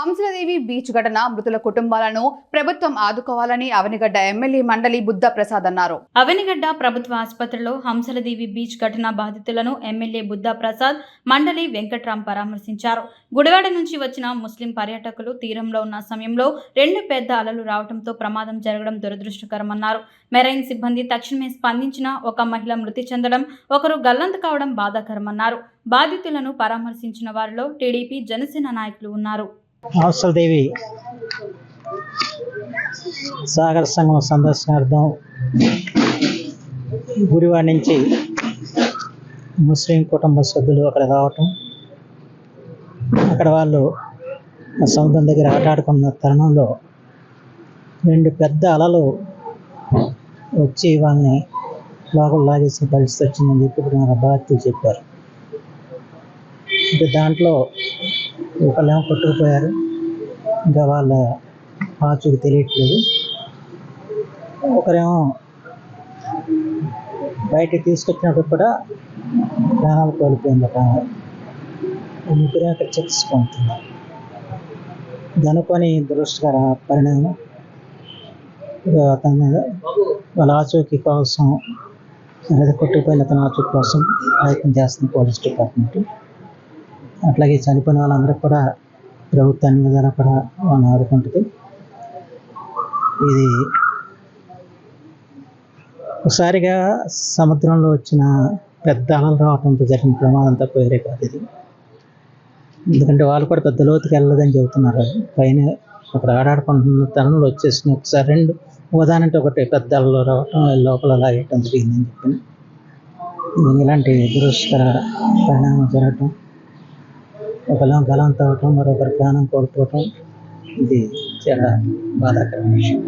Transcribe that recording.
Hamsaladeevi beach ఘటన మృతుల కుటుంబాలను ప్రభుత్వం ఆదుకోవాలని అవనిగడ్డ ఎమ్మెల్యే మండలి బుద్ధ ప్రసాద్ అన్నారు. అవనిగడ్డ ప్రభుత్వ ఆసుపత్రిలో హంసలదేవి బీచ్ ఘటన బాధితులను ఎమ్మెల్యే బుద్ధ ప్రసాద్ మండలి వెంకట్రామ్ పరామర్శించారు. గుడివాడ నుంచి వచ్చిన ముస్లిం పర్యాటకులు తీరంలో ఉన్న సమయంలో రెండు పెద్ద అలలు రావడంతో ప్రమాదం జరగడం దురదృష్టకరమన్నారు. మెరైన్ సిబ్బంది తక్షణమే స్పందించిన ఒక మహిళ మృతి చెందడం ఒకరు గల్లంత కావడం బాధాకరమన్నారు. బాధితులను పరామర్శించిన వారిలో టీడీపీ జనసేన నాయకులు ఉన్నారు. అవసరదేవి సాగర సంఘం సందర్శనార్థం గుడివాడ నుంచి ముస్లిం కుటుంబ సభ్యులు అక్కడ రావటం అక్కడ వాళ్ళు సముద్రం దగ్గర ఆటాడుకున్న తరుణంలో రెండు పెద్ద అలలు వచ్చి వాళ్ళని లోపల లాగేసిన పరిస్థితి వచ్చిందని చెప్పి ఇప్పుడు మన చెప్పారు. అంటే దాంట్లో ఒకళ్ళేమో కొట్టుకుపోయారు. ఇంకా వాళ్ళ ఆచూకు తెలియట్లేదు. ఒకరేమో బయట తీసుకొచ్చినప్పుడు కూడా ప్రాణాలు కోల్పోయింది ఒక ఆమె. అక్కడ చికిత్స పొందుతున్నారు ఇది దురదృష్టకర పరిణామం. ఇక అతని మీద వాళ్ళ ఆచూకీ కోసం లేదా కొట్టుకుపోయిన అతని ఆచూకీ కోసం ప్రయత్నం చేస్తుంది పోలీస్ డిపార్ట్మెంట్. అట్లాగే చనిపోయిన వాళ్ళందరికీ కూడా ప్రభుత్వాన్ని అన్ని కూడా వాళ్ళని ఆదుకుంటుంది. ఇది ఒకసారిగా సముద్రంలో వచ్చిన పెద్ద అలలు రావడంతో జరిగిన ప్రమాదం తప్ప వేరే కాదు ఇది. ఎందుకంటే వాళ్ళు కూడా పెద్ద లోతుకి వెళ్ళదని చెబుతున్నారు. పైన అక్కడ ఆడాడుకుంటున్న తరుణంలో వచ్చేసిన ఒకసారి రెండు ఉదాహరణంటే ఒకటి పెద్ద అలలు రావటం లోపల లాగేయటం జరిగిందని చెప్పి ఇలాంటి దురదృష్టకర పరిణామం జరగటం ఒకళ్ళేమో గలం తవ్వటం మరొకరు ప్రాణం కోల్పోవటం ఇది చాలా బాధాకరమైన విషయం.